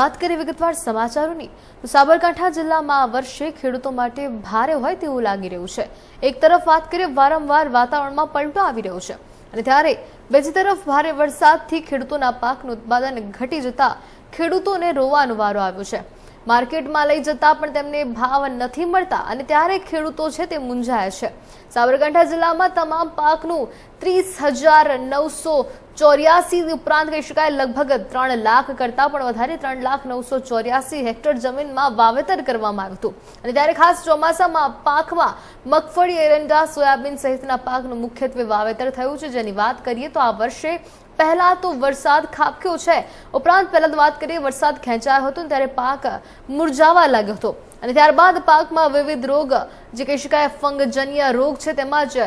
વાત કરીએ વિગતવાર સમાચારોની, તો સાબરકાંઠા જિલ્લામાં આ વર્ષે ખેડૂતો માટે ભારે હોય તેવું લાગી રહ્યું છે. એક તરફ વાત કરીએ, વારંવાર વાતાવરણમાં પલટો આવી રહ્યો છે. અને ત્યારે બીજી તરફ ભારે વરસાદથી ખેડૂતોના પાકનું ઉત્પાદન ઘટી જતા ખેડૂતોને રોવાનો વારો આવ્યો છે. માર્કેટમાં લઈ જતા પણ તેમને ભાવ નથી મળતા અને ત્યારે ખેડૂતો છે તે મૂંઝાયા છે. સાબરકાંઠા જિલ્લામાં તમામ પાકનું ત્રીસ હજાર નવસો ચોર્યાસી ઉપરાંત કહી શકાય લગભગ ત્રણ લાખ કરતાં પણ વધારે ત્રણ લાખ નવસો ચોર્યાસી હેક્ટર જમીનમાં વાવેતર કરવામાં આવ્યું હતું. અને ત્યારે ખાસ ચોમાસામાં પાકમાં મગફળી, એરંડા, સોયાબીન સહિતના પાકનું મુખ્યત્વે વાવેતર થયું છે. જેની વાત કરીએ તો આ વર્ષે પહેલા તો વરસાદ ખાબક્યો છે. ઉપરાંત પહેલા તો વાત કરીએ વરસાદ ખેંચાયો હતો ત્યારે પાક મુરઝાવા લાગ્યો હતો. અને ત્યારબાદ પાકમાં વિવિધ રોગ, જે કહી શકાય ફંગજન્ય રોગ છે તેમજ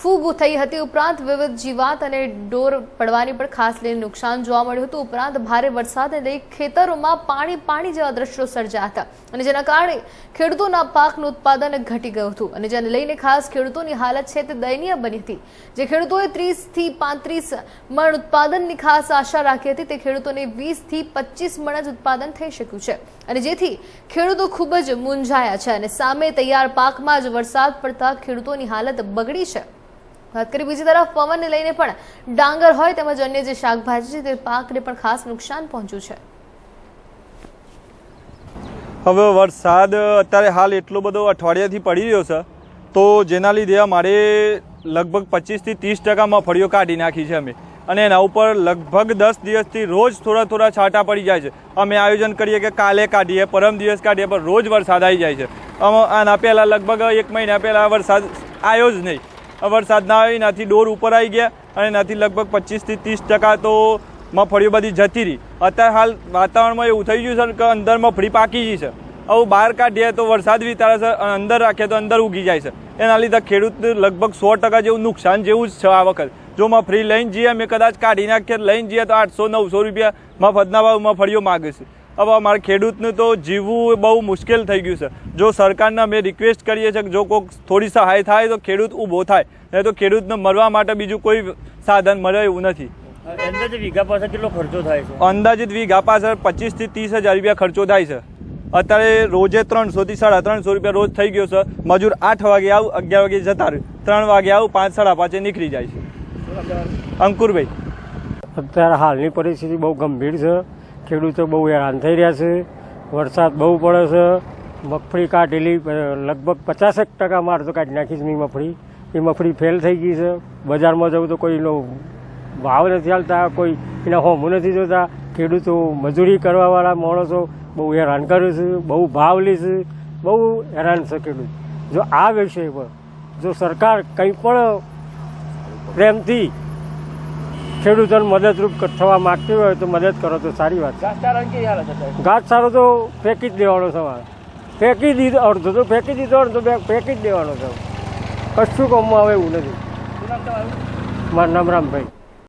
ફૂગ થઈ હતી ઉપરાંત વિવિધ જીવાત અને ડોર પડવાની પણ ખાસ લઈને નુકસાન જોવા મળ્યું હતું. ઉપરાંત ભારે વરસાદને લઈ ખેતરોમાં પાણી પાણી જેવા દ્રશ્યો સર્જાયા હતા અને જેના કારણે ખેડૂતોના પાકનું ઉત્પાદન ઘટી ગયું હતું અને જેને લઈને ખાસ ખેડૂતોની હાલત છે તે દયનીય બની હતી. જે ખેડૂતોએ ત્રીસથી પાંત્રીસ મણ ઉત્પાદનની ખાસ આશા રાખી હતી તે ખેડૂતોને વીસથી પચીસ મણ જ ઉત્પાદન થઈ શક્યું છે અને જેથી ખેડૂતો ખૂબ જ મૂંઝાયા છે અને સામે તૈયાર પાકમાં જ વરસાદ પડતા ખેડૂતોની હાલત બગડી છે. વાત કરી બીજી તરફ પવનને લઈને પણ ડાંગર હોય તેમજ અન્ય જે શાકભાજી છે તે પાકને પણ ખાસ નુકસાન પહોંચ્યું છે. હવે વરસાદ અત્યારે હાલ એટલો બધો અઠવાડિયાથી પડી રહ્યો છે, તો જેના લીધે અમારે લગભગ પચીસથી ત્રીસ ટકામાં ફળીઓ કાઢી નાખી છે અમે. અને એના ઉપર લગભગ દસ દિવસથી રોજ થોડા થોડા છાંટા પડી જાય છે. અમે આયોજન કરીએ કે કાલે કાઢીએ, પરમ દિવસ કાઢીએ, પણ રોજ વરસાદ આવી જાય છે. આના પહેલાં લગભગ એક મહિના પહેલાં વરસાદ આવ્યો જ નહીં. વરસાદ ના આવી નાથી ડોર ઉપર આવી ગયા અને નાથી લગભગ પચીસથી ત્રીસ ટકા તો મગફળીઓ બધી જતી રહી. અત્યારે હાલ વાતાવરણમાં એવું થઈ ગયું છે કે અંદર મગફળી પાકી ગઈ છે. આવું બહાર કાઢીએ તો વરસાદ વિતારે છે અને અંદર રાખીએ તો અંદર ઉગી જાય છે. એના લીધે ખેડૂત લગભગ સો ટકા જેવું નુકસાન જેવું જ છે આ વખત. જો મગફળી લઈને જઈએ, અમે કદાચ કાઢી નાખીએ, લઈને જઈએ તો આઠસો નવસો રૂપિયા મફતના ભાવ મગફળીઓ માગે છે. હવે અમારા ખેડૂતને તો જીવવું બહુ મુશ્કેલ થઈ ગયું છે. જો સરકારને અમે રિક્વેસ્ટ કરીએ છીએ કે જો કોઈક થોડી સહાય થાય તો ખેડૂત ઊભો થાય. નહીં તો ખેડૂતને મરવા માટે બીજું કોઈ સાધન મળે એવું નથી. અંદાજિત વીઘા પાછળ કેટલો ખર્ચો થાય છે? અંદાજિત વીઘા પાછળ પચીસથી ત્રીસ હજાર રૂપિયા ખર્ચો થાય છે. અત્યારે રોજે ત્રણસોથી સાડા ત્રણસો રૂપિયા રોજ થઈ ગયો છે. મજૂર આઠ વાગે આવું અગિયાર વાગે જતા રહે. ત્રણ વાગે આવું પાંચ સાડા પાંચે નીકળી જાય છે. અંકુરભાઈ. અત્યારે હાલની પરિસ્થિતિ બહુ ગંભીર છે. ખેડૂતો બહુ હેરાન થઈ રહ્યા છે. વરસાદ બહુ પડે છે. મગફળી કાઢેલી લગભગ પચાસેક ટકા માર તો કાઢી નાખી છે મેં મગફળી એ મગફળી ફેલ થઈ ગઈ છે. બજારમાં જવું તો કોઈનો ભાવ નથી હાલતા, કોઈ એના હોમું નથી જોતા. ખેડૂતો મજૂરી કરવાવાળા માણસો બહુ હેરાન કરે છે, બહુ ભાવ લે છે. બહુ હેરાન છે ખેડૂત. જો આ વિષય પર જો સરકાર કંઈ પણ પ્રેમથી ખેડૂતોને મદદરૂપ થવા માંગતી હોય તો મદદ કરો તો સારી વાત છે. ઘાસચારો તો ફેંકી જ દેવાનો સવાલ ફેંકી દીધો અડધો તો ફેંકી દીધો અડધો બે ફેંકી જ દેવાનો છે. કશું કામમાં આવે એવું નથી. મારું નામ રામભાઈ.